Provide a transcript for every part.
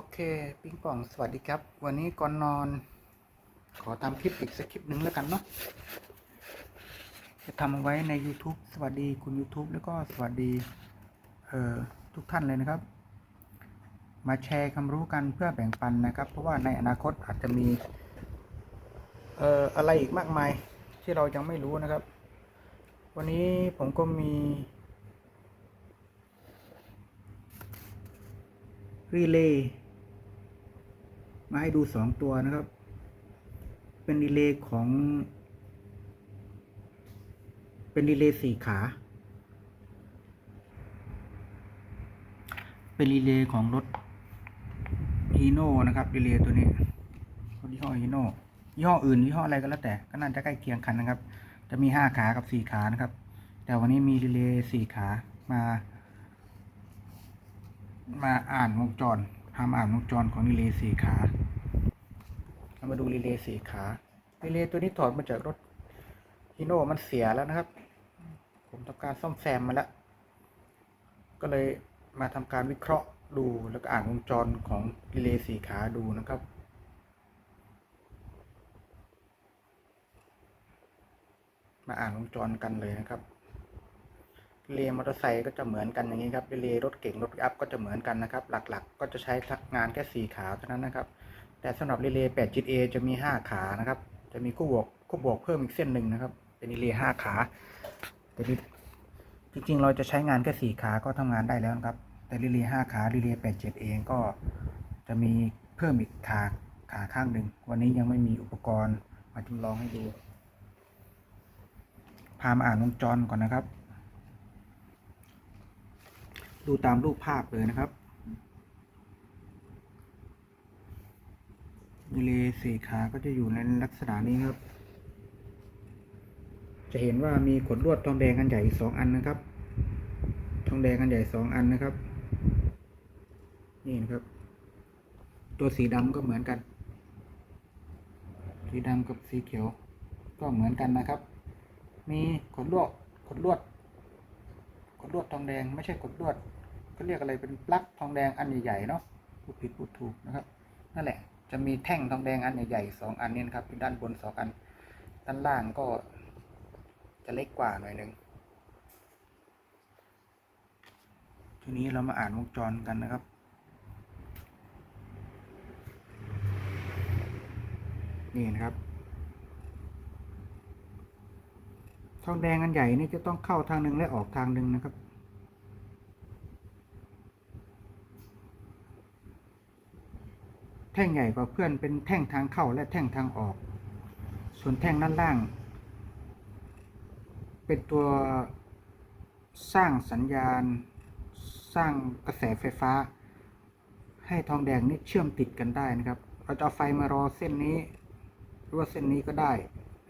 โอเค ปิงป่อง สวัสดีครับ วันนี้ก่อนนอน ขอทำคลิปอีกสักคลิปหนึ่งแล้วกันเนาะ จะทำเอาไว้ใน YouTube สวัสดีคุณ YouTube แล้วก็สวัสดี เอ่อ ทุกท่านเลยนะครับ มาแชร์ความรู้กันเพื่อแบ่งปันนะครับ เพราะว่าในอนาคตอาจจะมี เอ่อ อะไรอีกมากมาย ที่เรายังไม่รู้นะครับ วันนี้ผมก็มีรีเลย์ มาให้ดูสองตัวนะครับ เป็นรีเลย์ของ เป็นรีเลย์สี่ขา เป็นรีเลย์ของรถฮีโน่นะครับรีเลย์ตัวนี้รถยี่ห้อฮีโน่ยี่ห้ออื่นยี่ห้ออะไรก็แล้วแต่ก็น่าจะใกล้เคียงกันนะครับ จะมีห้าขากับสี่ขานะครับ แต่วันนี้มีรีเลย์สี่ขามา มาอ่านวงจรทำอ่านวงจรของรีเลย์สี่ขา เรามาดูรีเลย์สี่ขารีเลย์ตัวนี้ถอดมาจากรถฮีโน่มันเสียแล้วนะครับ ผมทำการซ่อมแซมมาแล้ว ก็เลยมาทำการวิเคราะห์ดูแล้วก็อ่านวงจรของรีเลย์สี่ขาดูนะครับมาอ่านวงจรกันเลยนะครับรีเลย์มอเตอร์ไซค์ก็จะเหมือนกันอย่างนี้ครับรีเลย์รถเก๋งรถอัพก็จะเหมือนกันนะครับ หลักๆก็จะใช้งานแค่สี่ขาเท่านั้นนะครับ แต่สำหรับรีเลย์8จิต A จะมี 5 ขานะครับ จะมีคู่บวกคู่บวกเพิ่มอีกเส้นหนึ่งนะครับ เป็นรีเลย์ 5 ขา แต่จริงๆ เราจะใช้งานแค่สี่ขาก็ทำงานได้แล้วนะครับ แต่รีเลย์ 5 ขารีเลย์8 7 A ก็จะมีเพิ่มอีกขาขาข้างหนึ่ง วันนี้ยังไม่มีอุปกรณ์มาจำลองให้ดู พามาอ่านวงจรก่อนนะครับ ดูตามรูปภาพเลยนะครับ รีเลสีขาก็จะอยู่ในลักษณะนี้ครับ จะเห็นว่ามีขดลวดทองแดงอันใหญ่สองอันนะครับ ทองแดงอันใหญ่สองอันนะครับ นี่นะครับ ตัวสีดำก็เหมือนกัน สีดำกับสีเขียว ก็เหมือนกันนะครับ มีขดลวดขดลวดกดลวดทองแดงไม่ใช่กดลวดเขาเรียกอะไรเป็นปลั๊กทองแดงอันใหญ่ๆเนาะพูดผิดพูดถูกนะครับ นั่นแหละ จะมีแท่งทองแดงอันใหญ่ๆสองอันนี้นะครับด้านบนสองอัน ด้านล่างก็จะเล็กกว่าหน่อยหนึ่งทีนี้เรามาอ่านวงจรกันนะครับ นี่นะครับ ทองแดงอันใหญ่นี่จะต้องเข้าทางหนึ่งและออกทางหนึ่งนะครับ ท่งใหญ่กว่าเพื่อนเป็นแท่งทางเข้าและแท่งทางออก ส่วนแท่งด้านล่าง เป็นตัวสร้างสัญญาณ สร้างกระแสไฟฟ้า ให้ทองแดงนี่เชื่อมติดกันได้นะครับ เราจะเอาไฟมารอเส้นนี้หรือว่าเส้นนี้ก็ได้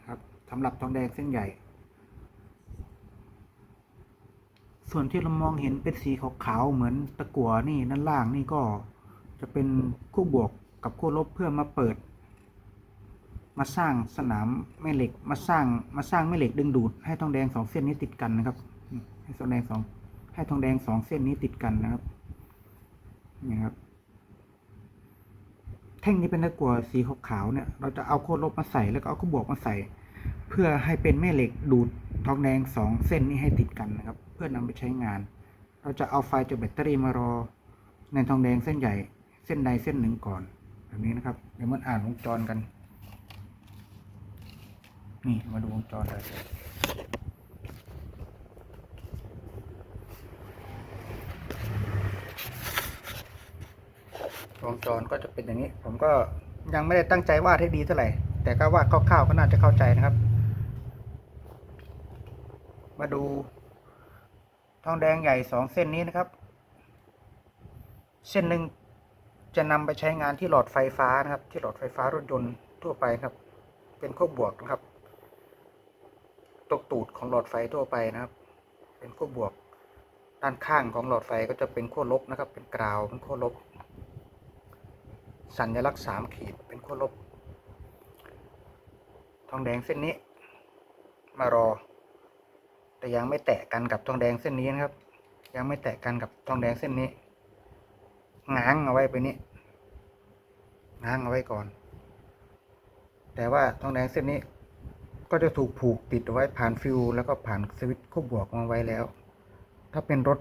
ครับสำหรับทองแดงเส้นใหญ่ ส่วนที่เรามองเห็นเป็นสีขาวๆเหมือนตะกั่วนี่ด้านล่างนี่ก็จะเป็นคู่บวก กับคู่ลบเพื่อมาเปิด มาสร้างสนามแม่เหล็กมาสร้างมาสร้างแม่เหล็กดึงดูด ให้ทองแดงสองเส้นนี้ติดกันนะครับ ให้ทองแดงสองให้ทองแดงสองเส้นนี้ติดกันนะครับนี่ครับ แท่งนี้เป็นตะกั่วสีขาวๆเนี่ย เราจะเอาโคู่ลบมาใส่แล้วก็เอาคู่บวกมาใส่ เพื่อให้เป็นแม่เหล็กดูดทองแดงสองเส้นนี้ให้ติดกันนะครับ เพื่อนำไปใช้งาน เราจะเอาไฟจากแบตเตอรี่มารอ ในทองแดงเส้นใหญ่ เส้นใดเส้นหนึ่งก่อน แบบนี้นะครับเดี๋ยวมันอ่านวงจรกัน นี่มาดูวงจรเลยวงจรก็จะเป็นอย่างนี้ ผมก็ยังไม่ได้ตั้งใจวาดให้ดีเท่าไหร่ แต่ก็วาดคร่าวๆก็น่าจะเข้าใจนะครับ มาดูทองแดงใหญ่สองเส้นนี้นะครับ เส้นหนึ่ง จะนำไปใช้งานที่หลอดไฟฟ้านะครับ ที่หลอดไฟฟ้ารถยนต์ทั่วไปครับ เป็นขั้วบวกนะครับตกตูดของหลอดไฟทั่วไปนะครับ เป็นขั้วบวก ด้านข้างของหลอดไฟก็จะเป็นขั้วลบนะครับ เป็นกราวเป็นขั้วลบ สัญลักษณ์สามขีดเป็นขั้วลบ ทองแดงเส้นนี้ มารอ แต่ยังไม่แตะกันกับทองแดงเส้นนี้นะครับ ยังไม่แตะกันกับทองแดงเส้นนี้ง้างเอาไว้ไปนี้ ง้างเอาไว้ก่อน แต่ว่าทองแดงเส้นนี้ ก็จะถูกผูกติดไว้ผ่านฟิวแล้วก็ผ่านสวิตช์ควบบวกมาไว้แล้ว ถ้าเป็นรถ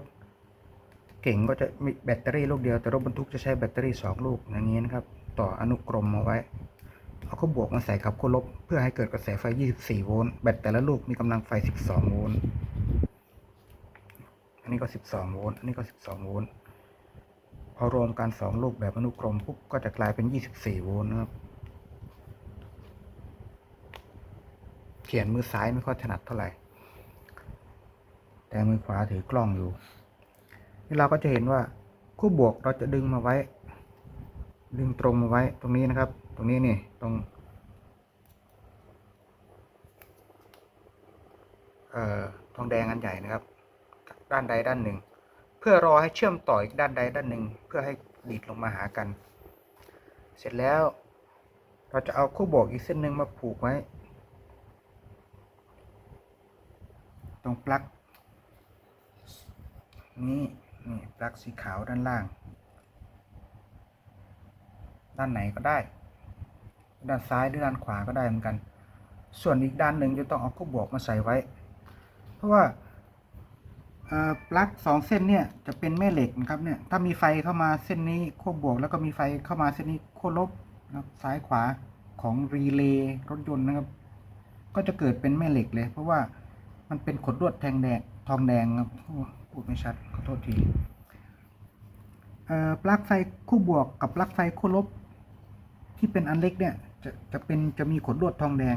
เก่งก็จะมีแบตเตอรี่ลูกเดียวแต่รถบรรทุกจะใช้แบตเตอรี่สองลูกอย่างนี้นะครับ ต่ออนุกรมเอาไว้เอาควบบวกมาใส่ขับขั้วลบ เพื่อให้เกิดกระแสไฟ 24 โวลต์แบตแต่ละลูกมีกำลังไฟ 12 โวลต์อันนี้ก็ 12 โวลต์อันนี้ก็ 12 โวลต์ พอรวมกันสองลูกแบบอนุกรมปุ๊บก็จะกลายเป็น 24 โวลต์นะครับ เขียนมือซ้ายไม่ค่อยถนัดเท่าไหร่ แต่มือขวาถือกล้องอยู่ นี่เราก็จะเห็นว่าคู่บวกเราจะดึงมาไว้ ดึงตรงมาไว้ตรงนี้นะครับ ตรงนี้นี่ตรงเอ่อทองแดงอันใหญ่นะครับ ด้านใดด้านหนึ่ง เพื่อรอให้เชื่อมต่ออีกด้านใดด้านหนึ่งเพื่อให้ดีดลงมาหากัน เสร็จแล้ว เราจะเอาคู่บวกอีกเส้นหนึ่งมาผูกไว้ ตรงปลั๊กนี่นี่ปลั๊กสีขาวด้านล่าง ด้านไหนก็ได้ ด้านซ้ายหรือด้านขวาก็ได้เหมือนกัน ส่วนอีกด้านหนึ่งจะต้องเอาคู่บวกมาใส่ไว้ เพราะว่า ปลั๊กสองเส้นเนี่ยจะเป็นแม่เหล็กนะครับเนี่ยถ้ามีไฟเข้ามาเส้นนี้ขั้วบวก แล้วก็มีไฟเข้ามาเส้นนี้ขั้วลบนะครับซ้ายขวาของรีเลย์รถยนต์นะครับ ก็จะเกิดเป็นแม่เหล็กเลย เพราะว่ามันเป็นขดลวดแทงแดงทองแดงครับอ้พูดไม่ชัดขอโทษทีเอ่อปลั๊กไฟคู่บวกกับปลั๊กไฟคู่ลบ ที่เป็นอันเล็กเนี่ยจะจะเป็นจะมีขดลวดทองแดง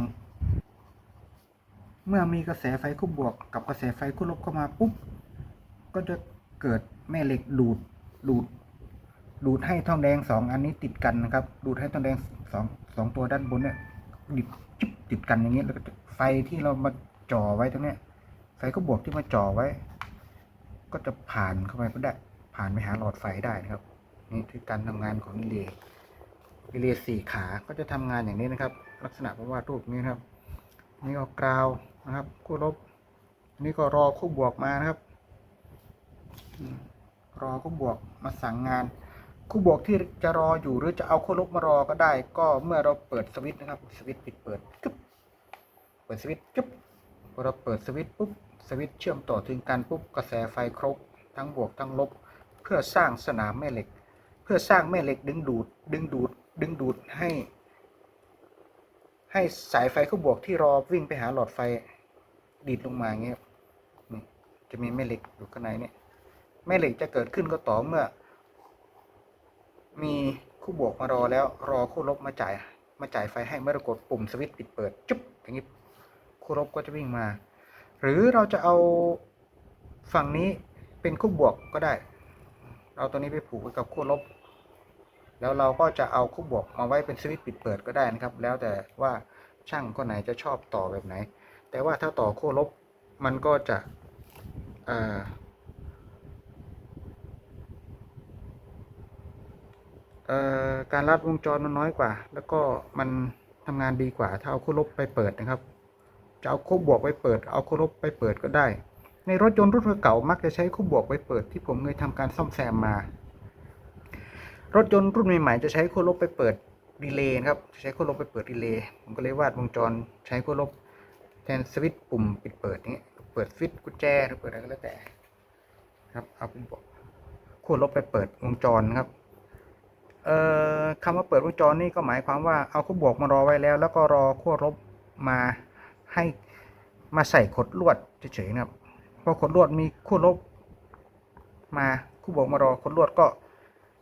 เมื่อมีกระแสไฟคู่บวก กับกระแสไฟคู่ลบเข้ามาปุ๊บ ก็จะเกิดแม่เหล็กดูดดูด ดูดให้ทองแดงสองอันนี้ติดกันนะครับ ดูดให้ทองแดงสองสองตัวด้านบนเนี่ยดิบจิบติดกันอย่างนี้แล้วก็ไฟที่เรามาจ่อไว้ตรงเนี้ยไฟคู่บวกที่มาจ่อไว้ ก็จะผ่านเข้าไปก็ได้ ผ่านไปหาหลอดไฟได้นะครับ นี่คือการทำงานของรีเลย์รีเลย์สี่ขาก็จะทำงานอย่างนี้นะครับ ลักษณะผมวารูปนี้นะครับนี่ก็กราวนะครับ คู่ลบนี่ก็รอคู่บวกมานะครับ รอคู่บวกมาสั่งงาน คู่บวกที่จะรออยู่หรือจะเอาคู่ลบมารอก็ได้ ก็เมื่อเราเปิดสวิตช์นะครับ สวิตช์ปิดเปิดจึ๊บเปิดสวิตช์จึ๊บพอเราเปิดสวิตช์ปุ๊บสวิตช์เชื่อมต่อถึงกันปุ๊บกระแสไฟครบ ทั้งบวกทั้งลบ เพื่อสร้างสนามแม่เหล็ก เพื่อสร้างแม่เหล็กดึงดูด ดึงดูด ดึงดูดให้ ให้สายไฟคู่บวกที่รอวิ่งไปหาหลอดไฟดีดลงมาเงี้ยจะมีแม่เหล็กอยู่ข้างในเนี่ย แม่เหล็กจะเกิดขึ้นก็ต่อเมื่อ มีคู่บวกมารอแล้วรอคู่ลบมาจ่ายมาจ่ายไฟให้เมื่อกดปุ่มสวิตช์ปิดเปิดจุ๊บอย่างนี้คู่ลบก็จะวิ่งมา หรือเราจะเอาฝั่งนี้เป็นคู่บวกก็ได้เอาตัวนี้ไปผูกไว้กับคู่ลบ แล้วเราก็จะเอาคู่บวกมาไว้เป็นสวิตช์ปิดเปิดก็ได้นะครับ แล้วแต่ว่าช่างคนไหนจะชอบต่อแบบไหน แต่ว่าถ้าต่อคู่ลบมันก็จะอ่อเอ่อ การรัดวงจรมันน้อยกว่า แล้วก็มันทำงานดีกว่า ถ้าเอาคู่ลบไปเปิดนะครับ จะเอาคู่บวกไปเปิด เอาคู่ลบไปเปิดก็ได้ ในรถยนต์รุ่นเก่ามักจะใช้คู่บวกไปเปิดที่ผมเคยทำการซ่อมแซมมา รถยนต์รุ่นใหม่ๆจะใช้ขั้วลบไปเปิดรีเลย์นครับใช้ขั้วลบไปเปิดรีเลย์ผมก็เลยวาดวงจรใช้ขั้วลบแทนสวิตช์ปุ่มปิดเปิดนี้เปิดสวิตช์กุญแจหรือเปิดอะไรก็แล้วแต่ครับเอาเป็นบอกขั้วลบไปเปิดวงจรครับ คำว่าเปิดวงจรนี่ก็หมายความว่าเอาขั้วบวกมารอไว้แล้ว แล้วก็รอขั้วลบมาให้มาใส่ขดลวดเฉยๆนะครับพอขดลวดมีขั้วลบ มาคู่บวกมารอขดลวดก็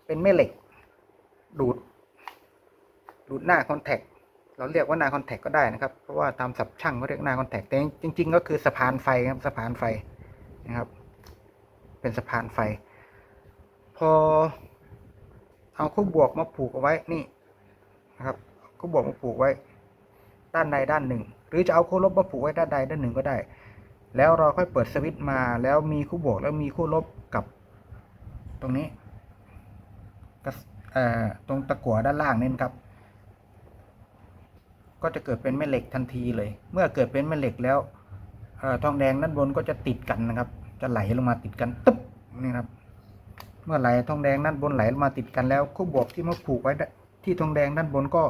เป็นแม่เหล็ก ดูด ดูดหน้าคอนแทคเราเรียกว่าหน้าคอนแทคก็ได้นะครับ เพราะว่าตามศัพท์ช่างเขาเรียกหน้าคอนแทคแต่จริง ๆ ก็คือสะพานไฟครับสะพานไฟนะครับ เป็นสะพานไฟ พอ เอาคู่บวกมาผูกเอาไว้นี่นะครับคู่บวกมาผูกไว้ ด้านใดด้านหนึ่ง หรือจะเอาคู่ลบมาผูกไว้ด้านใดด้านหนึ่งก็ได้ แล้วเราค่อยเปิดสวิตช์มาแล้วมีคู่บวกแล้วมีคู่ลบกับ ตรงนี้ตรงตะกั่วด้านล่างนี่นะครับ ก็จะเกิดเป็นแม่เหล็กทันทีเลย เมื่อเกิดเป็นแม่เหล็กแล้วอทองแดงด้านบนก็จะติดกันนะครับ จะไหลลงมาติดกันตึ๊บนี่นะครับ เมื่อไหลทองแดงด้านบนไหลมาติดกันแล้วคู่บวกที่มาผูกไว้ที่ทองแดงด้านบนก็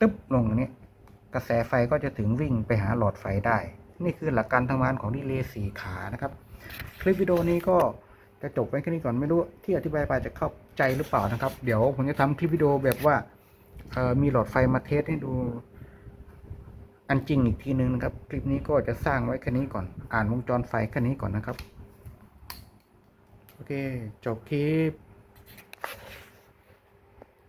ตึ๊บลงอย่างนี้กระแสไฟก็จะถึงวิ่งไปหาหลอดไฟได้ นี่คือหลักการทำงานของดีเลย์สีขานะครับ คลิปวิดีโอนี้ก็จะจบไว้แค่นี้ก่อนไม่รู้ที่อธิบายไปจะเข้าใจหรือเปล่านะครับ เดี๋ยวผมจะทำคลิปวิดีโอแบบว่ามีหลอดไฟมาเทสให้ดู อันจริงอีกทีนึงนะครับ คลิปนี้ก็จะสร้างไว้แค่นี้ก่อน อ่านวงจรไฟแค่นี้ก่อนนะครับ โอเค จบคลิป